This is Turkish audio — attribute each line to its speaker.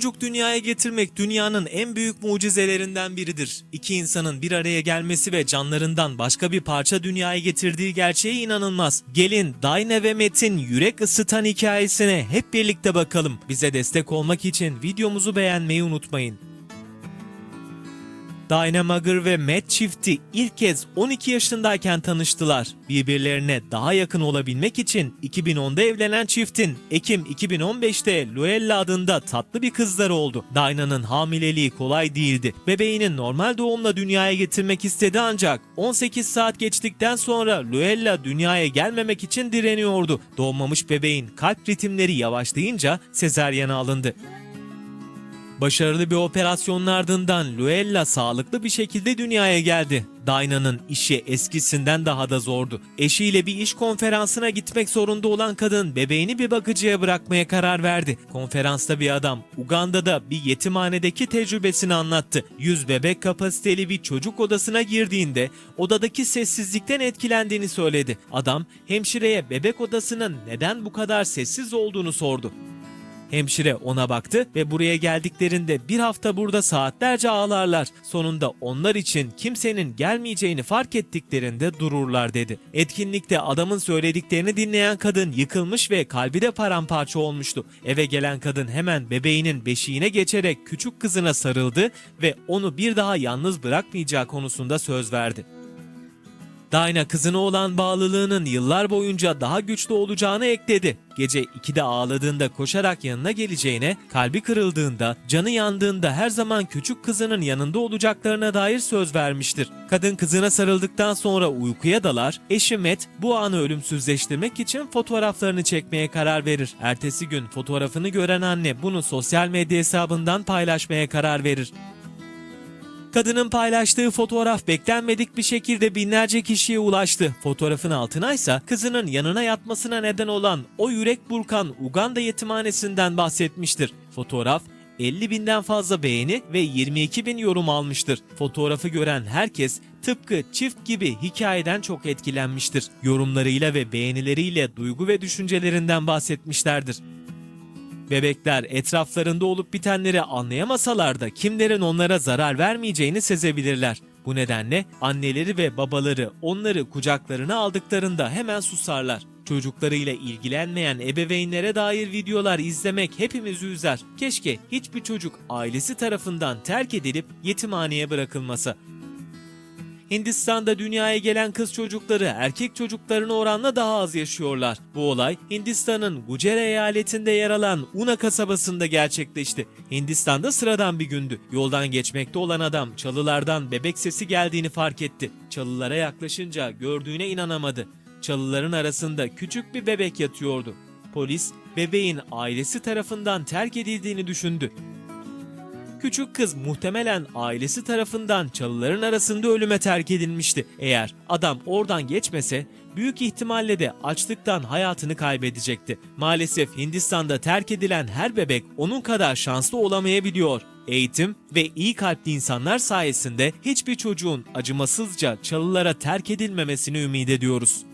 Speaker 1: çocuk dünyaya getirmek dünyanın en büyük mucizelerinden biridir. İki insanın bir araya gelmesi ve canlarından başka bir parça dünyaya getirdiği gerçeği inanılmaz. Gelin Dayne ve Met'in yürek ısıtan hikayesine hep birlikte bakalım. Bize destek olmak için videomuzu beğenmeyi unutmayın. Dinah Mugger ve Matt çifti ilk kez 12 yaşındayken tanıştılar. Birbirlerine daha yakın olabilmek için 2010'da evlenen çiftin Ekim 2015'te Luella adında tatlı bir kızları oldu. Dinah'nın hamileliği kolay değildi. Bebeğini normal doğumla dünyaya getirmek istedi ancak 18 saat geçtikten sonra Luella dünyaya gelmemek için direniyordu. Doğmamış bebeğin kalp ritimleri yavaşlayınca sezaryene alındı. Başarılı bir operasyonun ardından Luella sağlıklı bir şekilde dünyaya geldi. Dinah'nın işi eskisinden daha da zordu. Eşiyle bir iş konferansına gitmek zorunda olan kadın bebeğini bir bakıcıya bırakmaya karar verdi. Konferansta bir adam Uganda'da bir yetimhanedeki tecrübesini anlattı. 100 bebek kapasiteli bir çocuk odasına girdiğinde odadaki sessizlikten etkilendiğini söyledi. Adam hemşireye bebek odasının neden bu kadar sessiz olduğunu sordu. Hemşire ona baktı ve buraya geldiklerinde bir hafta burada saatlerce ağlarlar. Sonunda onlar için kimsenin gelmeyeceğini fark ettiklerinde dururlar dedi. Etkinlikte adamın söylediklerini dinleyen kadın yıkılmış ve kalbi de paramparça olmuştu. Eve gelen kadın hemen bebeğinin beşiğine geçerek küçük kızına sarıldı ve onu bir daha yalnız bırakmayacağı konusunda söz verdi. Dayna kızına olan bağlılığının yıllar boyunca daha güçlü olacağını ekledi. Gece 2'de ağladığında koşarak yanına geleceğine, kalbi kırıldığında, canı yandığında her zaman küçük kızının yanında olacaklarına dair söz vermiştir. Kadın kızına sarıldıktan sonra uykuya dalar, eşi Matt bu anı ölümsüzleştirmek için fotoğraflarını çekmeye karar verir. Ertesi gün fotoğrafını gören anne bunu sosyal medya hesabından paylaşmaya karar verir. Kadının paylaştığı fotoğraf beklenmedik bir şekilde binlerce kişiye ulaştı. Fotoğrafın altına ise kızının yanına yatmasına neden olan o yürek burkan Uganda yetimhanesinden bahsetmiştir. Fotoğraf 50 binden fazla beğeni ve 22 bin yorum almıştır. Fotoğrafı gören herkes tıpkı çift gibi hikayeden çok etkilenmiştir. Yorumlarıyla ve beğenileriyle duygu ve düşüncelerinden bahsetmişlerdir. Bebekler etraflarında olup bitenleri anlayamasalar da kimlerin onlara zarar vermeyeceğini sezebilirler. Bu nedenle anneleri ve babaları onları kucaklarına aldıklarında hemen susarlar. Çocuklarıyla ilgilenmeyen ebeveynlere dair videolar izlemek hepimizi üzer. Keşke hiçbir çocuk ailesi tarafından terk edilip yetimhaneye bırakılmasa. Hindistan'da dünyaya gelen kız çocukları erkek çocuklarına oranla daha az yaşıyorlar. Bu olay Hindistan'ın Gujarat eyaletinde yer alan Una kasabasında gerçekleşti. Hindistan'da sıradan bir gündü. Yoldan geçmekte olan adam çalılardan bebek sesi geldiğini fark etti. Çalılara yaklaşınca gördüğüne inanamadı. Çalıların arasında küçük bir bebek yatıyordu. Polis bebeğin ailesi tarafından terk edildiğini düşündü. Küçük kız muhtemelen ailesi tarafından çalıların arasında ölüme terk edilmişti. Eğer adam oradan geçmese büyük ihtimalle de açlıktan hayatını kaybedecekti. Maalesef Hindistan'da terk edilen her bebek onun kadar şanslı olamayabiliyor. Eğitim ve iyi kalpli insanlar sayesinde hiçbir çocuğun acımasızca çalılara terk edilmemesini ümit ediyoruz.